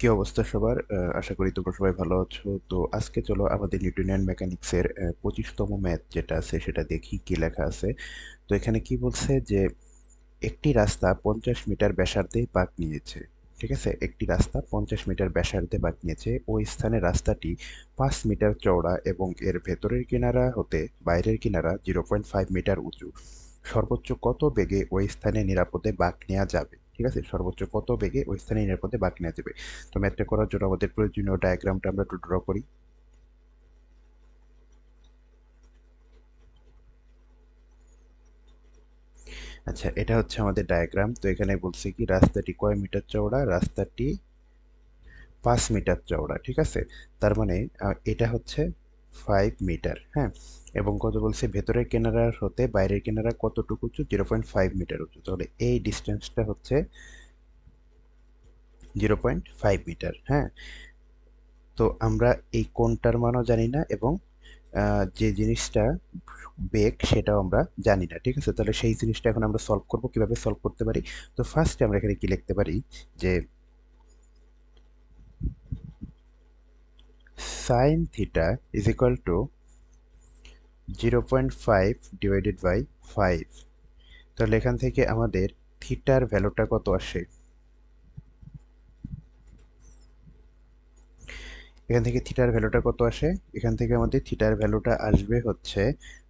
কি অবস্থা সবার? আশা করি তোমরা সবাই ভালো আছো। তো আজকে চলো আমাদের নিউটনিয়ান মেকানিক্সের পঁচিশতম ম্যাথ যেটা আছে সেটা দেখি কি লেখা আছে। তো এখানে কি বলছে যে, একটি রাস্তা পঞ্চাশ মিটার ব্যাসার্ধে বাঁক নিয়েছে, ঠিক আছে? একটি রাস্তা পঞ্চাশ মিটার ব্যাসার্ধে বাঁক নিয়েছে। ওই স্থানে রাস্তাটি পাঁচ মিটার চওড়া এবং এর ভেতরের কিনারা হতে বাইরের কিনারা জিরো পয়েন্ট ফাইভ মিটার উঁচু। সর্বোচ্চ কত বেগে ওই স্থানে নিরাপদে বাঁক নেওয়া যাবে? ঠিক আছে? সর্বোচ্চ কত বেগে ওই স্থানে নিরাপদে বাঁক নেওয়া যাবে? তো ম্যাথটা করার জন্য আমাদের প্রয়োজনীয় ডায়াগ্রামটা আমরা একটু ড্র করি। আচ্ছা এটা হচ্ছে আমাদের ডায়াগ্রাম তো এখানে বলছে কি, রাস্তাটি কয় মিটার চওড়া? রাস্তাটি পাঁচ মিটার চওড়া, ঠিক আছে? তার মানে এটা হচ্ছে ফাইভ মিটার হ্যাঁ? এবং কত বলছে? ভেতরের কেনারার হতে বাইরের কেনারা কতটুকু উঁচু জিরো পয়েন্ট ফাইভ মিটার উঁচু তাহলে এই ডিস্টেন্সটা হচ্ছে জিরো পয়েন্ট ফাইভ মিটার হ্যাঁ? তো আমরা এই কোনটার মানও জানি না এবং যে জিনিসটা বেগ সেটাও আমরা জানি না, ঠিক আছে? তাহলে সেই জিনিসটা এখন আমরা সলভ করব, কীভাবে সলভ করতে পারি? তো ফার্স্টে আমরা এখানে কি লিখতে পারি? যে is equal to zero point five divided by five তাহলে এখান থেকে আমাদের থিটার ভ্যালুটা কত আসে? এখান থেকে থিটার ভ্যালুটা কত আসে? এখান থেকে আমাদের থিটার ভ্যালুটা আসবে হচ্ছে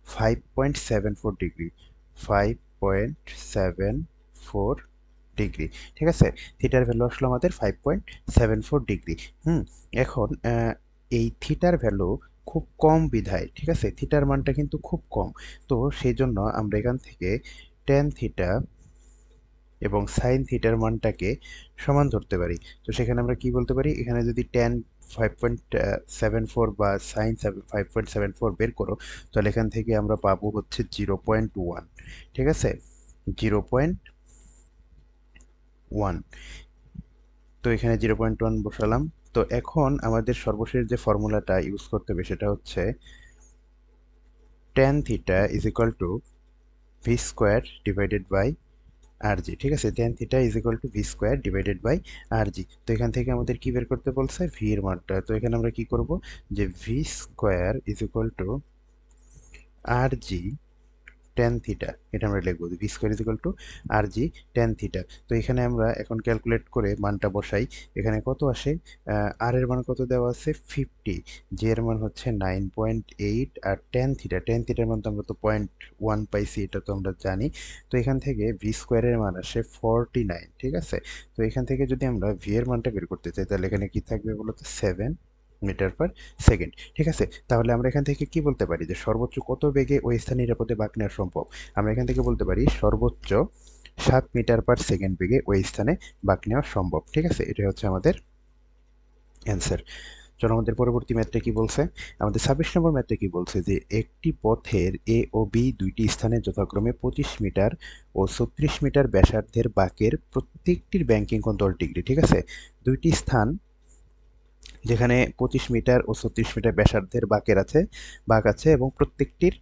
five point seven four degree five point seven four degree ঠিক আছে? থিটার ভ্যালু আসলো আমাদের five point seven four degree হুম, এখন এই থিটার ভ্যালু খুব কম বিধায়, ঠিক আছে? থিটার মানটা কিন্তু খুব কম। তো সেই জন্য আমরা এখান থেকে টেন থিটা এবং সাইন থিটার মানটাকে সমান ধরতে পারি। তো সেখানে আমরা কি বলতে পারি? এখানে যদি tan five point seven four বা sine five point seven four বের করো, তাহলে এখান থেকে আমরা পাবো হচ্ছে জিরো পয়েন্ট ওয়ান ঠিক আছে? জিরো পয়েন্ট ওয়ান তো এখানে জিরো পয়েন্ট ওয়ান বসালাম। তো এখন আমাদের সর্বশেষ যে ফর্মুলাটা ইউজ করতে হবে সেটা হচ্ছে tan theta is equal to v square divided by r g ঠিক আছে? Tan theta is equal to v square divided by r g তো এখান থেকে আমাদের কি বের করতে বলছে? ভি এর মানটা। তো এখানে আমরা কি করব? যে v square is equal to r g tan theta এটা আমরা লিখব v square is equal to r g tan theta তো এখানে আমরা এখন ক্যালকুলেট করে মানটা বসাই। এখানে কত আসে? আর এর মান কত দেওয়া আছে? ফিফটি জি এর মান হচ্ছে নাইন পয়েন্ট এইট আর টেন থিটা টেন থিটার মান তো আমরা তো পয়েন্ট ওয়ান পাইছি, এটা তো আমরা জানি। তো এখান থেকে ভি স্কোয়ারের মান আসে ফর্টি নাইন ঠিক আছে? তো এখান থেকে যদি আমরা ভি এর মানটা বের করতে চাই, তাহলে এখানে কি থাকবে বলতো? Seven metre per second. ঠিক আছে? তাহলে আমরা এখান থেকে কি বলতে পারি? যে সর্বোচ্চ কত বেগে ওই স্থানে নিরাপদে বাঁক নেওয়া সম্ভব? আমরা এখান থেকে বলতে পারি সর্বোচ্চ সাত মিটার পার সেকেন্ড বেগে ওই স্থানে বাঁক নেওয়া সম্ভব। ঠিক আছে? এটা হচ্ছে আমাদের অ্যান্সার। চলো আমাদের পরবর্তী ম্যাথটা কি বলছে? আমাদের ছাব্বিশ নম্বর ম্যাথটা কি বলছে? যে একটি পথের এ ও বি দুইটি স্থানে যথাক্রমে পঁচিশ মিটার ও ছত্রিশ মিটার ব্যাসার্ধের বাঁকের প্রত্যেকটির ব্যাংকিং কোণ ডিগ্রি ঠিক আছে? দুইটি স্থান যেখানে পঁচিশ মিটার ও ছত্রিশ মিটার ব্যাসার্ধের বাঁকের আছে, বাঁক আছে এবং প্রত্যেকটির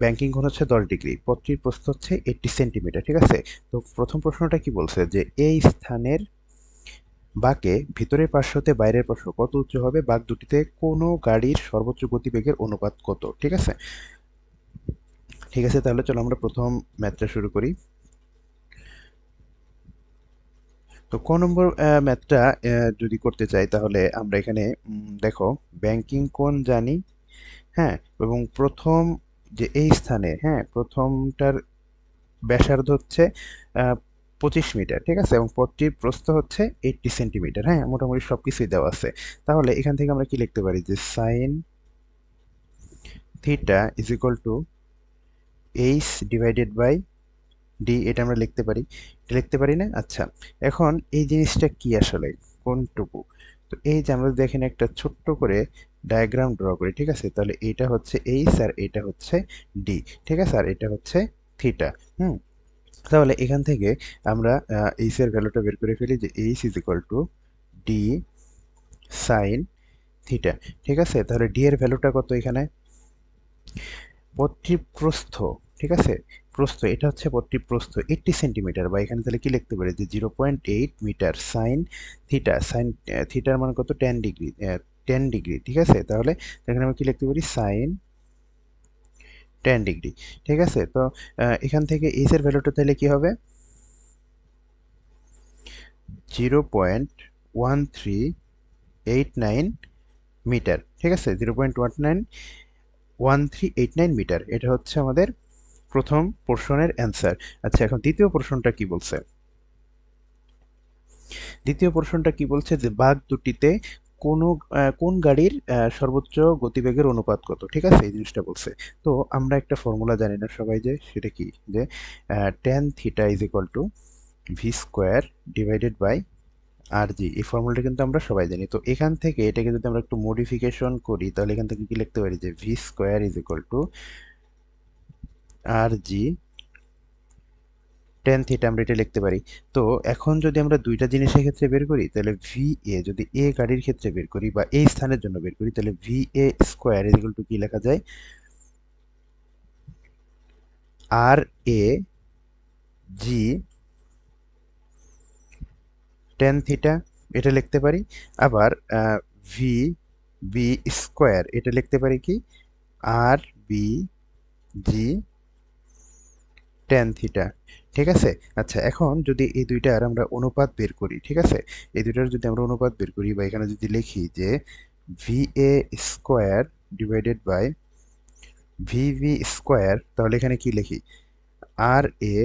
ব্যাংকিং কোণ হচ্ছে দশ ডিগ্রি। পথটির প্রস্থ হচ্ছে এইটটি সেন্টিমিটার ঠিক আছে? তো প্রথম প্রশ্নটা কি বলছে? যে এই স্থানের বাঁকে ভিতরের পার্শ্ব হতে বাইরের পার্শ্ব কত উচ্চ হবে? বাঁক দুটিতে কোনো গাড়ির সর্বোচ্চ গতিবেগের অনুপাত কত? ঠিক আছে? ঠিক আছে, তাহলে চলো আমরা প্রথম ম্যাথটা শুরু করি। তো ক নম্বর ম্যাথটা যদি করতে চাই তাহলে আমরা এখানে দেখো ব্যাংকিং কোন জানি হ্যাঁ এবং প্রথম যে এই স্থানে হ্যাঁ প্রথমটার ব্যাসার্ধ হচ্ছে পঁচিশ মিটার, ঠিক আছে? এবং পথটির প্রস্থ হচ্ছে এইটটি সেন্টিমিটার হ্যাঁ মোটামুটি সব কিছুই দেওয়া আছে। তাহলে এখান থেকে আমরা কি লিখতে পারি যে sine theta is equal to h divided by d এটা আমরা লিখতে পারি। এটা লিখতে পারি না? আচ্ছা এখন এই জিনিসটা কি আসলে? কোনটুকু? তো এই যে আমরা দেখেন একটা ছোট্ট করে ডায়াগ্রাম ড্র করি, ঠিক আছে? তাহলে এইটা হচ্ছে এইচ আর এটা হচ্ছে ডি ঠিক আছে? আর এটা হচ্ছে থিটা হুম? তাহলে এখান থেকে আমরা এইচ এর ভ্যালুটা বের করে ফেলি যে h is equal to d sine theta ঠিক আছে? তাহলে ডি এর ভ্যালুটা কত এখানে? পথটির ঠিক আছে? প্রস্থ, এটা হচ্ছে পথটি প্রস্থ এইটটি সেন্টিমিটার বা এখানে তাহলে কি লিখতে পারি? যে zero point eight metre sine theta sine থিটার মান কত? টেন ডিগ্রি টেন ডিগ্রি ঠিক আছে? তাহলে এখানে আমরা কি লিখতে পারি? সাইন টেন ডিগ্রি ঠিক আছে? তো এখান থেকে এর ভ্যালুটা তাহলে কি হবে? Zero point one three eight nine metre ঠিক আছে? Zero point one nine one three eight nine metre এটা হচ্ছে আমাদের প্রথম পোর্শনের অ্যান্সার আচ্ছা এখন দ্বিতীয় পোর্শনটা কি বলছে? দ্বিতীয় পোর্শনটা কি বলছে যে, বাঘ দুটিতে কোনো কোন গাড়ির সর্বোচ্চ গতিবেগের অনুপাত কত? ঠিক আছে, এই জিনিসটা বলছে। তো আমরা একটা ফর্মুলা জানি না সবাই যে, সেটা কি? যে tan theta is equal to v square divided by r g এই ফর্মুলাটা কিন্তু আমরা সবাই জানি। তো এখান থেকে এটাকে যদি আমরা একটু মডিফিকেশন করি, তাহলে এখান থেকে কি লিখতে পারি? যে v square is equal to r g tan theta আমরা এটা লিখতে পারি। তো এখন যদি আমরা দুইটা জিনিসের ক্ষেত্রে বের করি, তাহলে ভি এ যদি এ গাড়ির ক্ষেত্রে বের করি বা এই স্থানের জন্য বের করি, তাহলে v a square is equal to কি লেখা যায়? আর এ জি টেন থিটা এটা লিখতে পারি। আবার ভি বি স্কোয়ার এটা লিখতে পারি কি? R b g tan theta ঠিক আছে? আচ্ছা এখন যদি এই দুইটার আমরা অনুপাত বের করি, ঠিক আছে? এই দুইটার যদি আমরা অনুপাত বের করি বা এখানে যদি লিখি যে v a square divided by v v square তাহলে এখানে কি লিখি? R a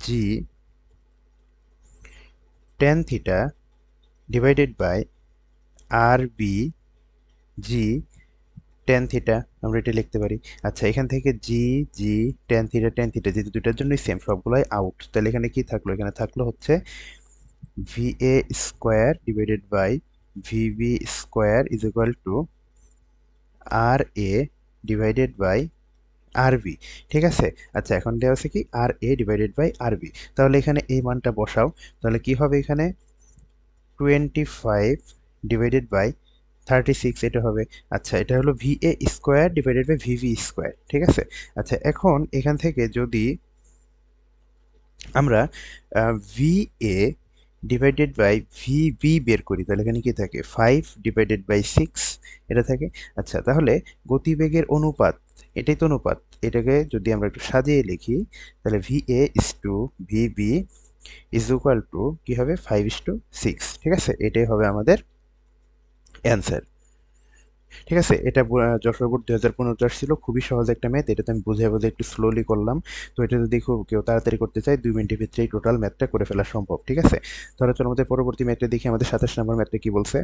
g tan theta divided by r b g tan theta আমরা এটা লিখতে পারি। আচ্ছা এখান থেকে g g tan theta tan theta যেহেতু দুটার জন্যই সেম সবগুলাই আউট তাহলে এখানে কি থাকল? এখানে থাকল হচ্ছে v a square divided by v square is equal to r a divided by r b ঠিক আছে? আচ্ছা এখন দেওয়া আছে কি? R a divided by r b তাহলে এখানে এই মানটা বসাও। তাহলে কি হবে এখানে? Twenty five divided by thirty six এটা হবে। আচ্ছা এটা হলো v a square divided by v v square ঠিক আছে? আচ্ছা এখন এখান থেকে যদি আমরা v a divided by v b বের করি, তাহলে এখানে কি থাকে? ফাইভ ডিভাইডেড বাই সিক্স এটা থাকে। আচ্ছা তাহলে গতিবেগের অনুপাত, এটাই তো অনুপাত। এটাকে যদি আমরা একটু সাজিয়ে লিখি, তাহলে v a is to v b is equal to কী হবে? ফাইভ ইস টু সিক্স ঠিক আছে? এটাই হবে আমাদের অ্যান্সার ঠিক আছে? এটা যশোর বোর্ড দুই হাজার পনেরো ছিল। খুবই সহজ একটা ম্যাথ এটাতে আমি বুঝে বুঝে একটু স্লোলি করলাম। তো এটা যদি কেউ তাড়াতাড়ি করতে চায়, দুই মিনিটের ভিতরেই টোটাল ম্যাথটা করে ফেলা সম্ভব। ঠিক আছে? তাহলে চলো আমাদের পরবর্তী ম্যাথটা দেখি। আমাদের সাতাশ নম্বর ম্যাথটা কি বলছে?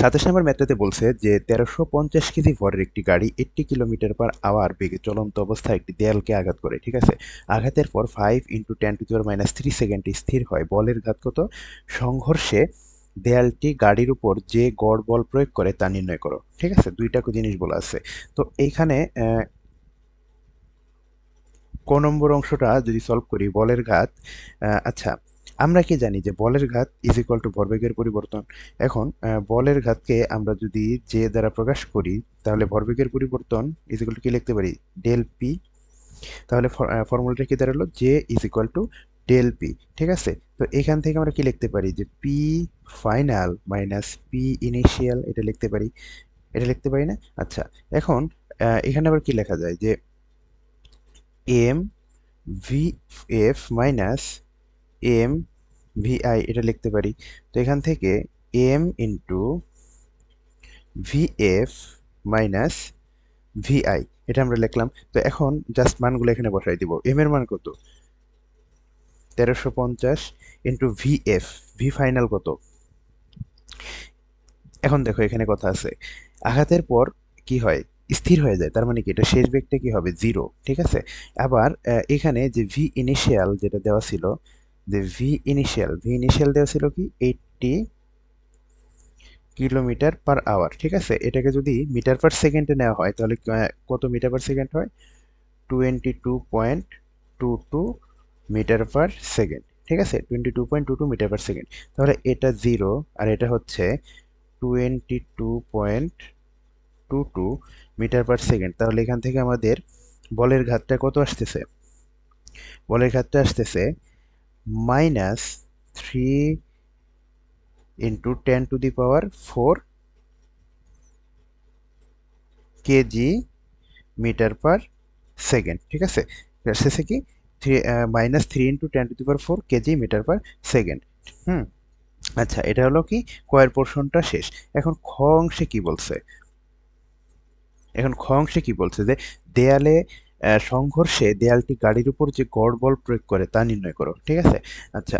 সাতাশ নম্বর ম্যাথটাতে বলছে যে, তেরোশো পঞ্চাশ কেজি ভরের একটি গাড়ি এইট্টি কিলোমিটার পার আওয়ার বেগে চলন্ত অবস্থায় একটি দেয়ালকে আঘাত করে। ঠিক আছে? আঘাতের পর five into ten to minus three সেকেন্ডে স্থির হয়। বলের ঘাত কত? সংঘর্ষে দেয়ালটি গাড়ির উপর যে গড় বল প্রয়োগ করে তা নির্ণয় করো। ঠিক আছে? দুইটা জিনিস বলা আছে। তো এইখানে ক নম্বর অংশটা যদি সলভ করি, বলের ঘাত আচ্ছা আমরা কি জানি যে বলের ঘাত ইজ ইকুয়াল টু ভরবেগের পরিবর্তন? এখন বলের ঘাতকে আমরা যদি যে দ্বারা প্রকাশ করি, তাহলে ভরবেগের পরিবর্তন ইজ ইকুয়াল টু কি লিখতে পারি? ডেল পি তাহলে ফর্মুলাটা কি দাঁড়াল? J is equal to del p ঠিক আছে? তো এখান থেকে আমরা কি লিখতে পারি? যে p final minus p initial এটা লিখতে পারি। এটা লিখতে পারি না? আচ্ছা এখন এখানে আবার কি লেখা যায়? যে m v f minus m vi এটা লিখতে পারি। তো এখান থেকে m into v f minus vi এটা আমরা লিখলাম। তো এখন জাস্ট মানগুলো এখানে বসাই দিব। এম এর মান কত? তেরোশো পঞ্চাশ into v f v final কত? এখন দেখো, এখানে কথা আছে। আঘাতের পর কি হয়? স্থির হয়ে যায়। তার মানে কি? এটা শেষ বেগটা কি হবে? জিরো ঠিক আছে? আবার এখানে যে ভি ইনিশিয়াল যেটা দেওয়া ছিল, যে ভি ইনিশিয়াল ভি ইনিশিয়াল দেওয়া ছিল কি? এইটটি কিলোমিটার পার আওয়ার ঠিক আছে? এটাকে যদি মিটার পার সেকেন্ডে নেওয়া হয়, তাহলে কত মিটার পার সেকেন্ড হয়? Twenty two point two two metre per second, ঠিক আছে? Twenty two point two two metre per second. তাহলে এটা জিরো আর এটা হচ্ছে twenty two point two two metre per second. তাহলে এখান থেকে আমাদের বলের ঘাতটা কত আসতেছে? বলের ঘাতটা আসতেছে minus three into ten to the power four kg metre per second, ঠিক আছে? শেষে কি? Three minus three into ten to the power four kg metre per second hmm আচ্ছা এটা হলো কি? কয়ের পোর্শনটা শেষ। এখন খ অংশে কি বলছে? এখন খ অংশে কি বলছে? যে দেয়ালে সংঘর্ষে দেয়ালটি গাড়ির উপর যে গড় বল প্রয়োগ করে তা নির্ণয় করো, ঠিক আছে? আচ্ছা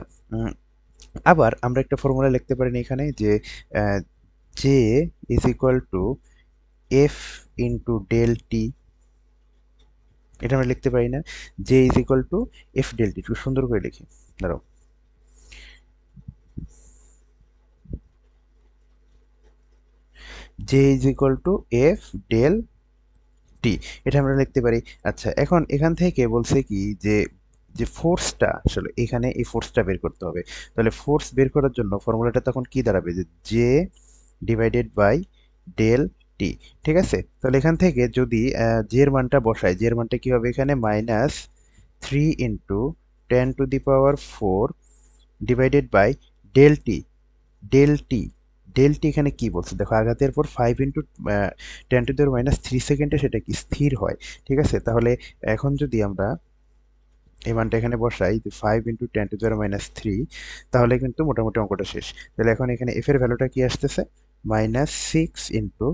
আবার আমরা একটা ফর্মুলা লিখতে পারি এখানে যে j is equal to f into del t এটা আমরা লিখতে পারি না। J is equal to f del t একটু সুন্দর করে লিখি। দাঁড়াও। J is equal to f del t এটা আমরা লিখতে পারি। আচ্ছা এখন এখান থেকে বলছে কি যে যে ফোর্সটা আসলে এখানে এই ফোর্সটা বের করতে হবে। তাহলে ফোর্স বের করার জন্য ফর্মুলাটা তখন কি দাঁড়াবে? যে j divided by del t ঠিক আছে? তাহলে এখান থেকে যদি জের মানটা বসাই জের মানটা কি হবে এখানে? Minus three into ten to the power four divided by del t del t del t এখানে কি বলছে? দেখো, আঘাতের পর ফাইভ ইন্টু টেন টু দেওয়ার মাইনাস থ্রি সেকেন্ডে সেটা কি স্থির হয়? ঠিক আছে? তাহলে এখন যদি আমরা এই মানটা এখানে বসাই ফাইভ ইন্টু টেন টু দেওয়ার মাইনাস থ্রি তাহলে কিন্তু মোটামুটি অঙ্কটা শেষ। তাহলে এখন এখানে এফ এর ভ্যালুটা কি আসতেছে? Minus six into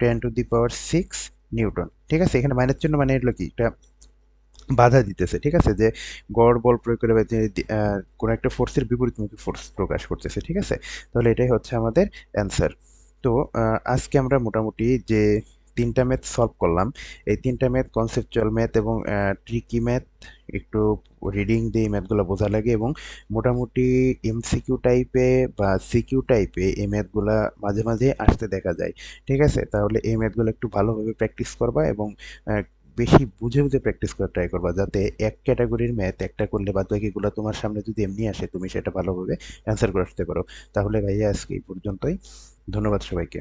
ten to the power six newton ঠিক আছে? এখানে মাইনাস জন্য মানে এগুলো কি? এটা বাধা দিতেছে, ঠিক আছে? যে গড় বল প্রয়োগ করে কোনো একটা ফোর্সের বিপরীতমুখী ফোর্স প্রকাশ করতেছে, ঠিক আছে? তাহলে এটাই হচ্ছে আমাদের অ্যান্সার তো আজকে আমরা মোটামুটি যে তিনটা ম্যাথ সলভ করলাম। এই তিনটা ম্যাথ কনসেপচুয়াল ম্যাথ এবং ট্রিকি ম্যাথ একটু রিডিং দিয়ে ম্যাথগুলো বোঝা লাগে এবং মোটামুটি এমসিকিউ টাইপে বা সিকিউ টাইপে এই ম্যাথগুলা মাঝে মাঝে আসতে দেখা যায়। ঠিক আছে? তাহলে এই ম্যাথগুলো একটু ভালোভাবে প্র্যাকটিস করবা এবং বেশি বুঝে বুঝে প্র্যাকটিস করার ট্রাই করবা যাতে এক ক্যাটাগরির ম্যাথ একটা করলে বাদ বাকিগুলো তোমার সামনে যদি এমনি আসে তুমি সেটা ভালোভাবে অ্যান্সার করে আসতে পারো। তাহলে ভাইয়া আজকে এই পর্যন্তই। ধন্যবাদ সবাইকে।